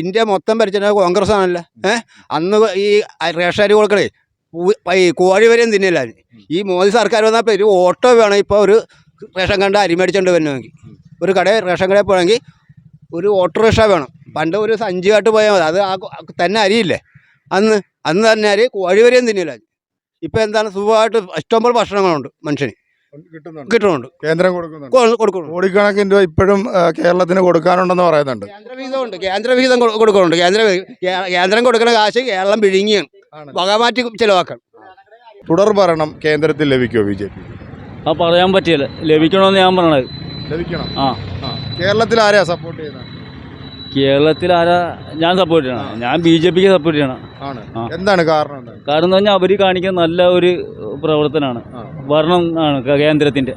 India മൊത്തം ഭരിച്ചത് കോൺഗ്രസ് ആണല്ലോ ഏഹ്? അന്ന് ഈ റേഷൻ അരി കൊടുക്കണേ കോഴി വരെയും തിന്നില്ല ഈ മോദി സർക്കാർ വന്നപ്പോൾ ഒരു ഓട്ടോ വേണം. ഇപ്പോൾ ഒരു റേഷൻ കണ്ട അരി മേടിച്ചോണ്ട് വരണമെങ്കിൽ ഒരു കട റേഷൻ കടയിൽ പോകണമെങ്കിൽ ഒരു ഓട്ടോറിക്ഷ വേണം. പണ്ട് ഒരു സഞ്ചിയായിട്ട് പോയാൽ മതി. അത് ആ തന്നെ അരിയില്ലേ? അന്ന് അന്ന് തന്നെ അരി കോഴി വരെയും തിന്നില്ല ഇപ്പം എന്താണ്? സുഖമായിട്ട് ഇഷ്ടംപോലെ ഭക്ഷണങ്ങളുണ്ട് മനുഷ്യന്. കിട്ടുന്നുണ്ട്. കിട്ടുന്നുണ്ട്. കേന്ദ്രം കൊടുക്കുന്നുണ്ട്. കോടിക്കണക്കിന് രൂപ ഇപ്പോഴും കേരളത്തിന് കൊടുക്കാനുണ്ടെന്ന് പറയുന്നുണ്ട്. കേന്ദ്രവിഹിതമുണ്ട്. കേന്ദ്രവിഹിതം കൊടുക്കുന്നുണ്ട്. കേന്ദ്ര കേന്ദ്രം കൊടുക്കുന്ന കാശ് കേരളം പിഴുങ്ങിയാണ് വകമാറ്റി ചിലവാക്കണം. തുടർ ഭരണം കേന്ദ്രത്തിൽ ലഭിക്കുമോ ബി ജെ പി? ആ പറയാൻ പറ്റില്ല. ലഭിക്കണമെന്ന് ഞാൻ പറഞ്ഞത്. ലഭിക്കണം? ആ. കേരളത്തിൽ ആരെയാ സപ്പോർട്ട് ചെയ്യുന്നത്? കേരളത്തിൽ ആരാ ഞാൻ സപ്പോർട്ട് ചെയ്യണം. ഞാൻ ബി ജെ പിക്ക് സപ്പോർട്ട് ചെയ്യണം. ആണ്. ആ. എന്താണ് കാരണം എന്താണ്? കാരണം എന്ന് പറഞ്ഞാൽ അവർ കാണിക്കുന്ന നല്ല ഒരു പ്രവർത്തനമാണ്. ആ. ഭരണം ആണ് ക- കേന്ദ്രത്തിന്റെ.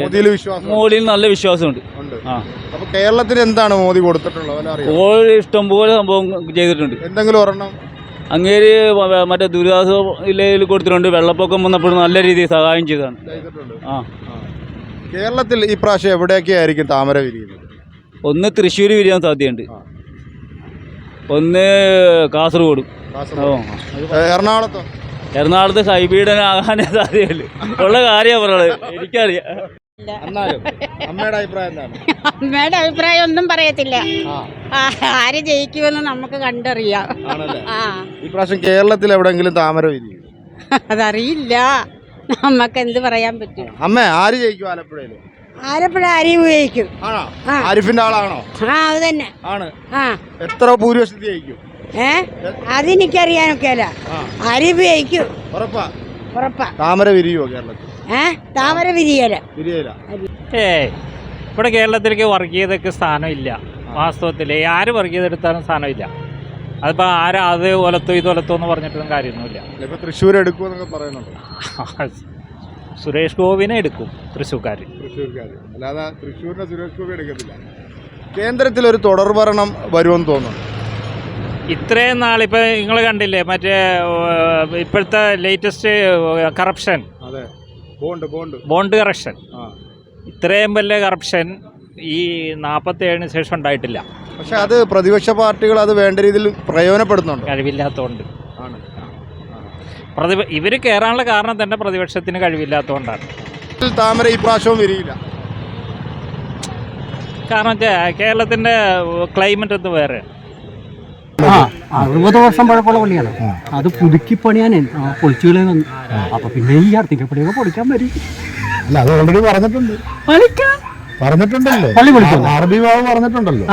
മോദിയിൽ വിശ്വാസം മോഡിയിൽ നല്ല വിശ്വാസമുണ്ട്. ഉണ്ട്. ആ. അപ്പൊ കേരളത്തിന് എന്താണ് മോദി കൊടുത്തിട്ടുള്ളത്? വല്ല അറിയോ? ഓൾ ഇഷ്ടംപോലെ സംഭവം ചെയ്തിട്ടുണ്ട്. എന്തെങ്കിലും ഒരെണ്ണം? അങ്ങേര് വ- വ- മറ്റേ ദുരിതാശ്വാസ ജില്ലയിൽ കൊടുത്തിട്ടുണ്ട്. വെള്ളപ്പൊക്കം വന്നപ്പോഴും നല്ല രീതിയിൽ സഹായം ചെയ്തതാണ്. ചെയ്തിട്ടുണ്ട്. ആ. കേരളത്തിൽ ഈ പ്രാവശ്യം എവിടെയൊക്കെ ആയിരിക്കും താമര വിരിയുന്നത്? ഒന്ന് തൃശ്ശൂർ വിരിയാൻ സാധ്യതയുണ്ട്. ഒന്ന് കാസർഗോഡ്. ഓ. എറണാകുളത്തോ? എറണാകുളത്ത് ഹൈബീഡനാകാനേ സാധ്യതയുള്ളൂ. ഉള്ള കാര്യമാണ് പറയുന്നത് എനിക്കറിയാം. അമ്മയുടെ അഭിപ്രായം ഒന്നും പറയത്തില്ല. ആര് ജയിക്കുമെന്ന് നമുക്ക് കണ്ടറിയാം. ആണല്ലേ? ആ. ഈ കേരളത്തിൽ എവിടെങ്കിലും താമര വിരിയും അതറിയില്ല. നമുക്ക് എന്ത് പറയാൻ പറ്റും? അമ്മ ആര് ജയിക്കും ആലപ്പുഴയിൽ ആലപ്പുഴ അരി ഉപയോഗിക്കും ആണോ? ആ. ആരിഫിന്റെ ആളാണോ? ആ അത് തന്നെ ആണ്. ആ. എത്ര ഭൂരിപക്ഷത്തിൽ ജയിക്കും? ഏ? അതെനിക്കറിയാനൊക്കെ അല്ല. ആ. അരി ഉപയോഗിക്കും ഉറപ്പാ. ഉറപ്പാ. താമര വിരിയോ കേരളത്തിൽ? ഏ? താമര വിരിയല. വിരിയല. ഏയ് ഇവിടെ കേരളത്തിലേക്ക് വർഗീയതയ്ക്ക് സ്ഥാനമില്ല വാസ്തവത്തിൽ ആര് വർഗീയത എടുത്താലും സ്ഥാനമില്ല അതിപ്പോൾ ആരും അത് ഒലത്തോ ഇത് ഒലത്തോ എന്ന് പറഞ്ഞിട്ടൊന്നും കാര്യമൊന്നുമില്ല. ഇപ്പൊ തൃശ്ശൂർ എടുക്കുമെന്നൊക്കെ പറയുന്നുണ്ട്. സുരേഷ് ഗോപിനെ എടുക്കും തൃശ്ശൂർക്കാർ തൃശ്ശൂർക്കാർ അല്ലാതെ തൃശ്ശൂരിനെ സുരേഷ് ഗോപി എടുക്കത്തില്ല. കേന്ദ്രത്തിൽ ഒരു തുടർ ഭരണം വരുമെന്ന് തോന്നുന്നു. ഇത്രയും നാളിപ്പോൾ നിങ്ങൾ കണ്ടില്ലേ മറ്റേ ഇപ്പോഴത്തെ ലേറ്റസ്റ്റ് കറപ്ഷൻ അതെ. Bond bond. ബോണ്ട് കറപ്ഷൻ ആ. ഇത്രയും വലിയ കറപ്ഷൻ ഈ നാൽപ്പത്തേഴിന് ശേഷം ഉണ്ടായിട്ടില്ല. പക്ഷെ അത് പ്രതിപക്ഷ പാർട്ടികൾ അത് വേണ്ട രീതിയിൽ പ്രയോജനപ്പെടുന്നുണ്ട്. കഴിവില്ലാത്തതുകൊണ്ട് ആണ് പ്രതിപ ഇവർ കയറാനുള്ള കാരണം തന്നെ പ്രതിപക്ഷത്തിന് കഴിവില്ലാത്തതുകൊണ്ടാണ്. താമര ഈ പ്രാവശ്യവും വിരിയില്ല കാരണം വെച്ചാൽ കേരളത്തിന്റെ ക്ലൈമറ്റ് ഒന്ന് വേറെ? ആ അറുപത് വർഷം പഴക്കമുള്ള പള്ളിയാണ്. അത് പുതുക്കി പണിയാൻ പൊളിച്ചു അപ്പൊ പിന്നെ ഈ അർത്തിക്കപ്പള്ളിയൊക്കെ പൊളിക്കാൻ വരും. അല്ല അത് ഓൾറെഡി പറഞ്ഞിട്ടുണ്ട്. പൊളിക്കാം പറഞ്ഞിട്ടുണ്ടല്ലോ. പള്ളി അറബി ബാബു പറഞ്ഞിട്ടുണ്ടല്ലോ.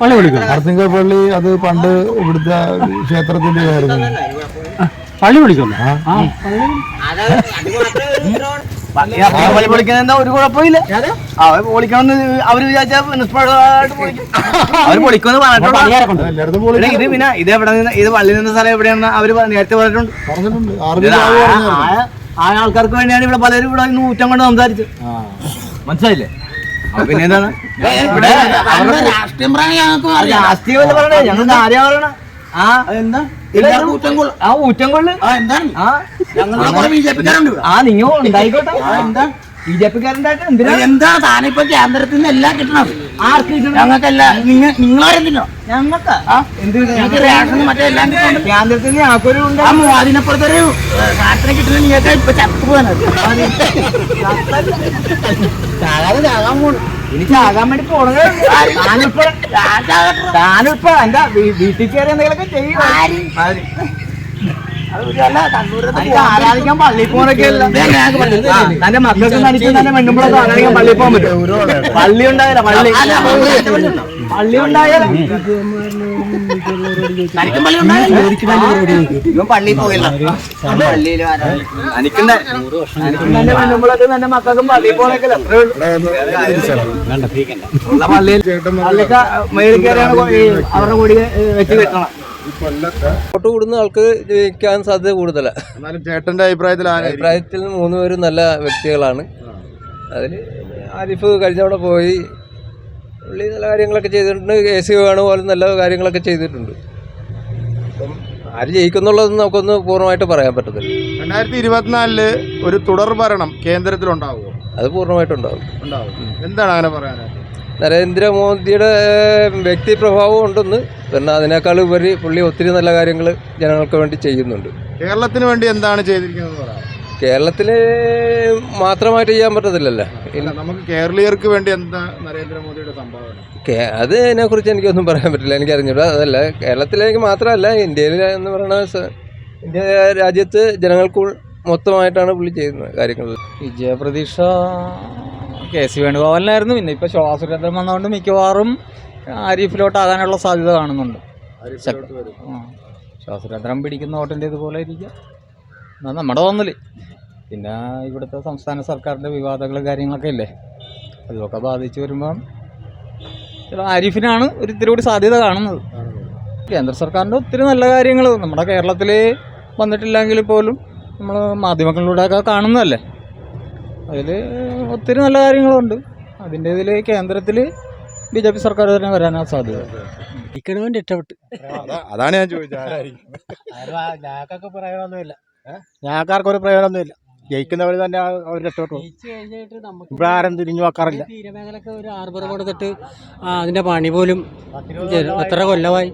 പള്ളി അത് പണ്ട് ഇവിടുത്തെ ക്ഷേത്രത്തിന്റെ ആയിരുന്നു പള്ളി പൊളിക്കുന്നു ആ. പള്ളി പൊളിക്കുന്ന ഒരു കുഴപ്പമില്ല. അവർ പൊളിക്കണമെന്ന് അവർ വിചാരിച്ചാൽ പൊളിക്കുമെന്ന് ഇത് പിന്നെ ഇത് എവിടെ നിന്ന് ഇത് പള്ളി നിന്ന സ്ഥലം എവിടെയാണെന്ന് അവർ നേരത്തെ പറഞ്ഞിട്ടുണ്ട്. ആ- ആൾക്കാർക്ക് വേണ്ടിയാണ് ഇവിടെ പലരും ഇവിടെ നൂറ്റം കൊണ്ട് സംസാരിച്ചു മനസ്സിലായില്ലേ? പിന്നെ എന്താണ്? പറയണേ ഞങ്ങൾക്ക് ആരെയാ പറയണ ആ എന്താ ആ ഊറ്റംകൊള്ളു ആ ആ നിങ്ങ ഉണ്ടായിക്കോട്ടെ. എന്താ? ബി ജെ പിക്കാരുണ്ടായിട്ട് എന്താ? താനിപ്പോ കേന്ദ്രത്തിൽ നിന്ന് എല്ലാം കിട്ടണത് ആർക്ക്? ഞങ്ങൾക്കല്ല നിങ്ങൾ നിങ്ങളാരെന്തിനോ? ഞങ്ങൾക്കാ? ഞങ്ങൾക്ക് റേഷൻ മറ്റേ എല്ലാം കേന്ദ്രത്തിൽ ഞങ്ങൾക്കൊരു ഉണ്ട്. ആ മൂവാതിനപ്പുറത്തൊരു സാധനം കിട്ടുന്നത് നിങ്ങൾക്ക് ഇപ്പൊ ചത്തു പോകാനത് ചാകാതെ ചാകാൻ പോണു. ഇനി ചാകാൻ വേണ്ടി പോണത് എന്റെ വീട്ടിൽ കയറി എന്തെങ്കിലുമൊക്കെ ചെയ്യും ആര്? എനിക്ക് ആരാധിക്കാൻ പള്ളിയിൽ പോകാനൊക്കെ അല്ല ആ, തന്റെ മക്കൾക്ക് നടിച്ച് തന്റെ പെണ്ണുമ്പോഴൊക്കെ ആരാധിക്കാൻ പള്ളിയിൽ പോകാൻ പറ്റും? പള്ളി ഉണ്ടായാലും? പള്ളി. പള്ളി. ഉണ്ടായാല? പള്ളി പള്ളിയിൽ പോകില്ല പള്ളിയിൽ എനിക്കുണ്ട് എനിക്കും തന്റെ പെണ്ണുമ്പോഴൊക്കെ തന്റെ മക്കൾക്കും പള്ളിയിൽ പോകാനൊക്കെ അത്രേ ഉള്ളൂ. ഉള്ള പള്ളിയിൽ പള്ളിക്ക് മേളിൽ കയറിയാണ് കൊ- ഈ അവരുടെ കൂടി വെച്ച് കിട്ടണം. വോട്ട് കൂടുന്ന ആൾക്ക് ജീവിക്കാൻ സാധ്യത കൂടുതലാണ് എന്നാലും ചേട്ടന്റെ അഭിപ്രായത്തിൽ അഭിപ്രായത്തിൽ മൂന്ന് പേരും നല്ല വ്യക്തികളാണ്. അതിൽ ആരിഫ് കഴിഞ്ഞ തവണ പോയി. പുള്ളി നല്ല കാര്യങ്ങളൊക്കെ ചെയ്തിട്ടുണ്ട്. എ സി വേണു പോലെ നല്ല കാര്യങ്ങളൊക്കെ ചെയ്തിട്ടുണ്ട്. ആര് ജയിക്കുന്നുള്ളത് നമുക്കൊന്ന് പൂർണമായിട്ട് പറയാൻ പറ്റത്തില്ല. രണ്ടായിരത്തി ഇരുപത്തിനാലിൽ ഒരു തുടർ ഭരണം കേന്ദ്രത്തിൽ ഉണ്ടാവുമോ അത് പൂർണമായിട്ടുണ്ടാവും. ഉണ്ടാവും. എന്താണ് അങ്ങനെ പറയാനായിട്ട് നരേന്ദ്രമോദിയുടെ വ്യക്തി പ്രഭാവം ഉണ്ടെന്ന് പിന്നെ അതിനേക്കാൾ ഉപരി പുള്ളി ഒത്തിരി നല്ല കാര്യങ്ങൾ ജനങ്ങൾക്ക് വേണ്ടി ചെയ്യുന്നുണ്ട്. കേരളത്തിന് വേണ്ടി എന്താണ് ചെയ്തിരിക്കുന്നത് പറയാം കേരളത്തിൽ മാത്രമായിട്ട് ചെയ്യാൻ പറ്റത്തില്ലല്ലോ? നമുക്ക് കേരളീയർക്ക് വേണ്ടി എന്താ നരേന്ദ്രമോദിയുടെ സംഭാവന? അത് അത് അതിനെക്കുറിച്ച് എനിക്കൊന്നും പറയാൻ പറ്റില്ല എനിക്ക് അറിഞ്ഞൂടാ അതല്ല കേരളത്തിലേക്ക് മാത്രമല്ല ഇന്ത്യയിൽ എന്ന് പറയുന്ന ഇന്ത്യ രാജ്യത്ത് ജനങ്ങൾക്ക് മൊത്തമായിട്ടാണ് പുള്ളി ചെയ്യുന്നത് കാര്യങ്ങൾ. വിജയപ്രതീക്ഷ കെ സി വേണുഗോപാലിനായിരുന്നു പിന്നെ ഇപ്പോൾ ശ്വാസരേന്ദ്രൻ വന്നതുകൊണ്ട് മിക്കവാറും ആരിഫിലോട്ടാകാനുള്ള സാധ്യത കാണുന്നുണ്ട്. ശ്വാസരേന്ദ്രൻ പിടിക്കുന്ന വോട്ടിന്റെ ഇതുപോലെ ഇരിക്കുക. എന്നാൽ നമ്മുടെ തോന്നൽ. പിന്നെ ഇവിടുത്തെ സംസ്ഥാന സർക്കാരിന്റെ വിവാദങ്ങളും കാര്യങ്ങളൊക്കെ ഇല്ലേ? അതൊക്കെ ബാധിച്ചു വരുമ്പം ചില ആരിഫിനാണ് ഒരു ഇത്തിരി കൂടി സാധ്യത കാണുന്നത്. കേന്ദ്ര സർക്കാരിന്റെ ഒത്തിരി നല്ല കാര്യങ്ങൾ നമ്മുടെ കേരളത്തിൽ വന്നിട്ടില്ലെങ്കിൽ പോലും നമ്മൾ മാധ്യമങ്ങളിലൂടെയൊക്കെ കാണുന്നതല്ലേ? അതിൽ ഒത്തിരി നല്ല കാര്യങ്ങളുണ്ട്. അതിന്റെ ഇതിൽ കേന്ദ്രത്തിൽ ബി ജെ പി സർക്കാർ തന്നെ വരാനാ സാധ്യത. ഇരിക്കണവന്റെ ഇഷ്ടപ്പെട്ട് അതാ- അതാണ് ഞാൻ ചോദിച്ചത്. ഞാൻ ഞങ്ങൾക്കൊക്കെ പ്രയോജനമൊന്നുമില്ല. ഞാൻ ഒരു പ്രയോജനമൊന്നുമില്ല. ജയിക്കുന്നവർ തന്നെ അവർ രക്ഷപ്പെട്ടു ഇവിടെ ആരും തിരിഞ്ഞു നോക്കാറില്ല. തീരമേഖലക്ക് ഒരു ആർബർ കൊടുത്തിട്ട് അതിന്റെ പണി പോലും എത്ര കൊല്ലമായി?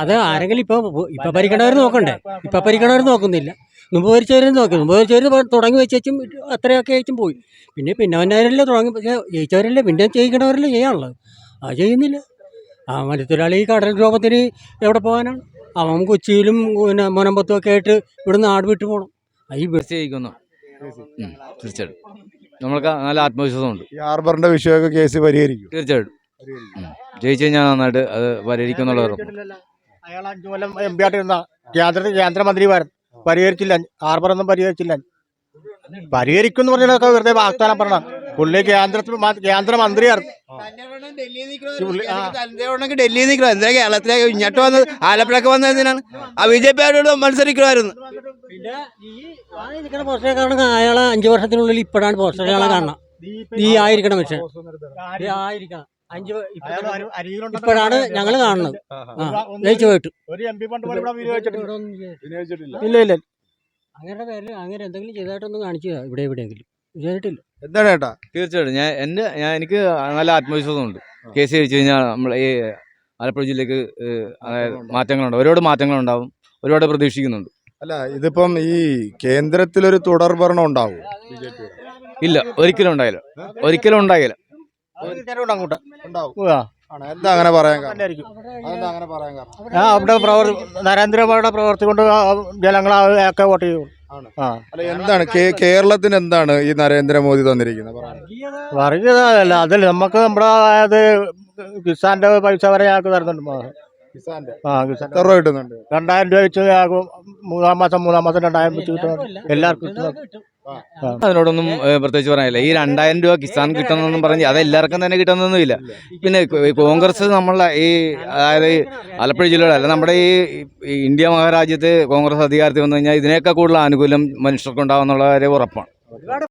അത് ആരെങ്കിലും ഇപ്പൊ ഇപ്പൊ ഭരിക്കണവർ നോക്കണ്ടേ? ഇപ്പൊ ഭരിക്കണവർ നോക്കുന്നില്ല. മുമ്പ് ഭരിച്ചവരും നോക്കി. മുമ്പ് ഭരിച്ചവർ തുടങ്ങി വെച്ചും അത്രയൊക്കെ വെച്ചും പോയി. പിന്നെ പിന്നെ വന്നവരല്ലേ തുടങ്ങി പക്ഷേ ജയിച്ചവരല്ലേ? പിന്നെ ചെയ്യിക്കണവരല്ലേ ചെയ്യാനുള്ളത്? അത് ചെയ്യുന്നില്ല. ആ മത്സ്യത്തൊഴിലാളി ഈ കടൽ ക്ഷോഭത്തിന് എവിടെ പോകാനാണ്? അവൻ കൊച്ചിയിലും പിന്നെ മുനമ്പത്തും ഒക്കെ ആയിട്ട് ഇവിടുന്ന് നാട് വിട്ടു പോകണം ഈ ബസ് ജയിക്കുന്നു തീർച്ചയായിട്ടും. നമ്മൾക്ക് നല്ല ആത്മവിശ്വാസമുണ്ട്. ഈ ഹാർബറിന്റെ വിഷയമൊക്കെ കേസ് പരിഹരിക്കും. തീർച്ചയായിട്ടും. ജയിച്ചു കഴിഞ്ഞാൽ നന്നായിട്ട് അത് പരിഹരിക്കും അയാൾ അഞ്ചു കൊല്ലം എം പി ആയിട്ടിരുന്ന കേന്ദ്ര കേന്ദ്രമന്ത്രിമാരൻ പരിഹരിച്ചില്ല. ഹാർബറൊന്നും പരിഹരിച്ചില്ല. പരിഹരിക്കും എന്ന് പറഞ്ഞാൽ വെറുതെ വാഗ്ദാനം പറഞ്ഞ പുള്ളി കേന്ദ്രത്തിൽ കേന്ദ്രമന്ത്രിയായിരുന്നു തന്നെയാണെങ്കിൽ ഡൽഹിയിൽ നിൽക്കണം എന്താ കേരളത്തിലേക്ക് ഇങ്ങോട്ട് വന്നത്? ആലപ്പുഴക്ക് വന്നത് എന്തിനാണ്? ആ ബി ജെ പി ആരോട് മത്സരിക്കുമായിരുന്നു. പിന്നെ ഈ നിൽക്കുന്ന പോസ്റ്ററെ അയാളെ അഞ്ചു വർഷത്തിനുള്ളിൽ ഇപ്പോഴാണ് പോസ്റ്റർ അയാളെ കാണണം. ഈ ആയിരിക്കണം പക്ഷേ. ആയിരിക്കണം. അഞ്ച് ഇപ്പോഴാണ് ഞങ്ങൾ കാണുന്നത്. ജയിച്ചു പോയിട്ട്. ഇല്ല ഇല്ല. അങ്ങനെ പേരിൽ അങ്ങനെ എന്തെങ്കിലും ചെയ്തായിട്ടൊന്നും കാണിച്ചു ഇവിടെ എവിടെയെങ്കിലും. ചെയ്തിട്ടില്ല എന്താണ് ഏട്ടാ? തീർച്ചയായിട്ടും. ഞാൻ എന്റെ ഞാൻ എനിക്ക് നല്ല ആത്മവിശ്വാസമുണ്ട്. സി ജയിച്ചു കഴിഞ്ഞാൽ നമ്മൾ ഈ ആലപ്പുഴ ജില്ലക്ക് മാറ്റങ്ങളുണ്ട് ഒരുപാട് മാറ്റങ്ങളുണ്ടാവും. ഒരുപാട് പ്രതീക്ഷിക്കുന്നുണ്ട്. അല്ല ഇതിപ്പം ഈ കേന്ദ്രത്തിലൊരു തുടർ ഭരണം ഉണ്ടാവും? ഇല്ല ഒരിക്കലും ഉണ്ടായില്ല. ഒരിക്കലും ഉണ്ടായില്ല. അങ്ങോട്ട് ഉണ്ടാവും ആണ്? എന്താ അങ്ങനെ പറയാൻ അവിടെ നരേന്ദ്രമോദിയുടെ പ്രവർത്തി കൊണ്ട് ജനങ്ങളൊക്കെ വോട്ട് ചെയ്യും ആണ്. ആ. അല്ല എന്താണ് കേ- കേരളത്തിന് എന്താണ് ഈ നരേന്ദ്രമോദി തന്നിരിക്കുന്നത്? പറയാൻ വർഗീയതല്ല അതല്ല നമുക്ക് നമ്മുടെ അതായത് കിസാന്റെ പൈസ വരെ ഞങ്ങൾക്ക് തരുന്നുണ്ട് മാസം. ആ കിസാൻ. എത്ര രൂപ കിട്ടുന്നുണ്ട്. രണ്ടായിരം രൂപ വെച്ച് ആകും മൂന്നാം മാസം മൂന്നാം മാസം രണ്ടായിരം വെച്ച് കിട്ടും. എല്ലാവർക്കും കിട്ടും. അതിനോടൊന്നും പ്രത്യേകിച്ച് പറയാനില്ല. ഈ രണ്ടായിരം രൂപ കിസാൻ കിട്ടണമെന്നും പറഞ്ഞ് അത് എല്ലാവർക്കും തന്നെ കിട്ടണമെന്നൊന്നുമില്ല പിന്നെ കോൺഗ്രസ് നമ്മളെ ഈ അതായത് ആലപ്പുഴ ജില്ലയുടെ അല്ല നമ്മുടെ ഈ ഈ ഇന്ത്യ മഹാരാജ്യത്ത് കോൺഗ്രസ് അധികാരത്തിൽ വന്നു കഴിഞ്ഞാൽ ഇതിനേക്കാൾ കൂടുതൽ ആനുകൂല്യം മനുഷ്യർക്കുണ്ടാവും എന്നുള്ള കാര്യം ഉറപ്പാണ്.